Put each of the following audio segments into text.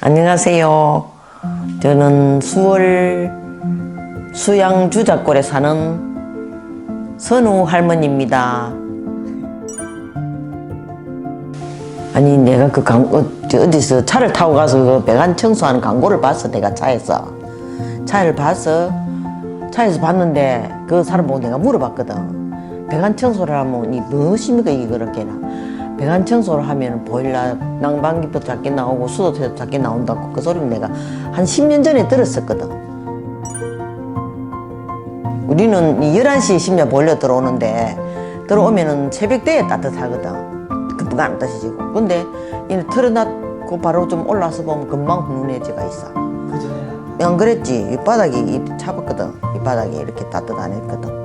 안녕하세요. 저는 수월 수양 주작골에 사는 선우 할머니입니다. 아니 내가 그 광고 저 어디서 차를 타고 가서 그 배관 청소하는 광고를 봤어 내가 차에서 차를 봐서 차에서 봤는데 그 사람 보고 내가 물어봤거든 배관 청소를 하면 이 무엇입니까 이게 그렇게나 배관 청소를 하면 보일러 난방기도 작게 나오고 수도세도 작게 나온다고 그 소리를 내가 한 10년 전에 들었었거든. 우리는 이 11시에 10년 보일러 들어오는데 들어오면은 새벽때에 따뜻하거든. 금방 안 따지고 근데 이 틀어놨고 바로 좀 올라서 보면 금방 훈훈해 지가 있어. 안 그랬지? 이 바닥이 이 차봤거든. 이 바닥이 이렇게 따뜻하했거든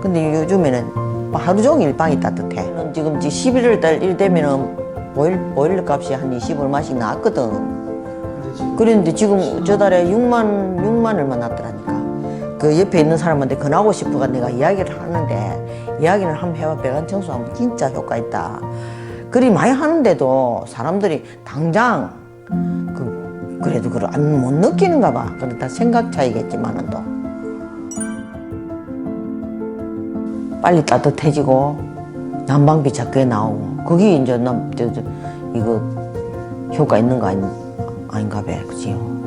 근데 요즘에는 하루 종일 방이 따뜻해. 지금 11월 달일 되면은 보일, 보일러 값이 한 20 얼마씩 나왔거든. 그랬는데 지금 저 달에 6만 6만 얼마 났더라니까. 그 옆에 있는 사람한테 권하고 싶어가 내가 이야기를 하는데 이야기를 한번 해봐. 배관 청소하면 진짜 효과 있다. 그리 많이 하는데도 사람들이 당장 그 그래도 그걸 안 못 느끼는가 봐. 근데 다 생각 차이겠지만은 또 빨리 따뜻해지고 난방비 작게 나오고 그게 이제 저, 이거 효과 있는 거 아닌, 아닌가 봐. 그지요